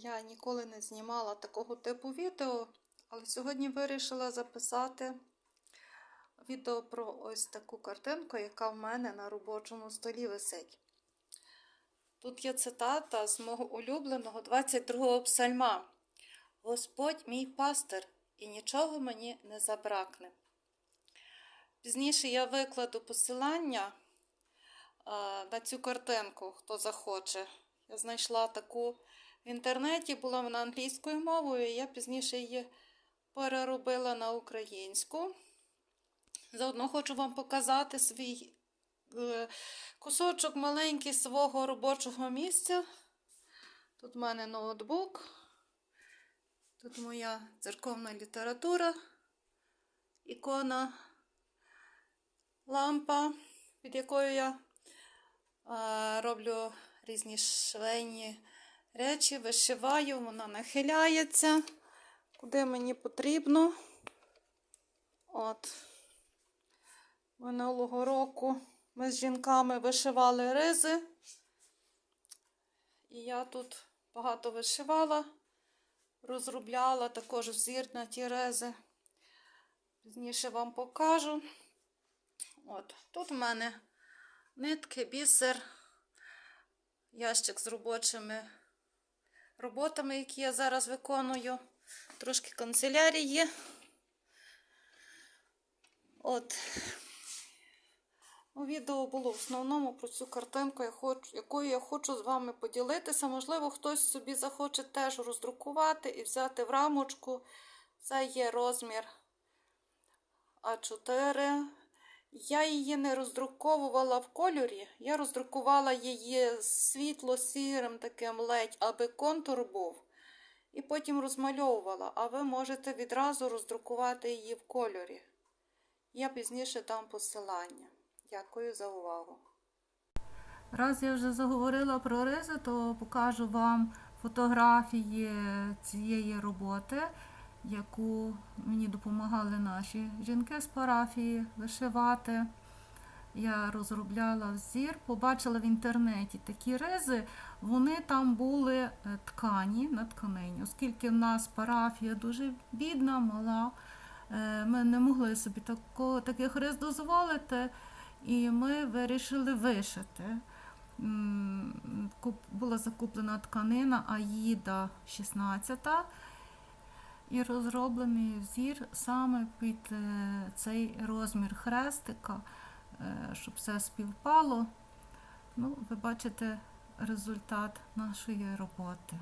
Я ніколи не знімала такого типу відео, але сьогодні вирішила записати відео про ось таку картинку, яка в мене на робочому столі висить. Тут є цитата з мого улюбленого 22-го псальма. Господь мій пастир, і нічого мені не забракне. Пізніше я викладу посилання на цю картинку, хто захоче. Я знайшла таку в інтернеті, була вона англійською мовою, я пізніше її переробила на українську. Заодно хочу вам показати свій е, кусочок маленький свого робочого місця. Тут в мене ноутбук, тут моя церковна література, ікона, лампа, під якою я е, роблю різні швейні речі, вишиваю, вона нахиляється, куди мені потрібно. От. Минулого року ми з жінками вишивали ризи. І я тут багато вишивала, розробляла також взір на ті ризи. Пізніше вам покажу. От, тут в мене нитки, бісер, ящик з робочими роботами, які я зараз виконую. Трошки канцелярії. От. Ну, Відео було в основному про цю картинку, якою я хочу з вами поділитися. Можливо, хтось собі захоче теж роздрукувати і взяти в рамочку. Це є розмір А4. Я її не роздруковувала в кольорі, я роздрукувала її світло-сірим таким ледь, аби контур був. І потім розмальовувала, а ви можете відразу роздрукувати її в кольорі. Я пізніше дам посилання. Дякую за увагу. Раз я вже заговорила про ризи, то покажу вам фотографії цієї роботи, яку мені допомагали наші жінки з парафії вишивати. Я розробляла взір, побачила в інтернеті такі ризи, вони там були е, ткані на тканині, оскільки в нас парафія дуже бідна, мала. е, Ми не могли собі такого, таких риз дозволити, і ми вирішили вишити. Була закуплена тканина Аїда 16 і розроблений взір саме під е, цей розмір хрестика, е, щоб все співпало. Ну, ви бачите результат нашої роботи.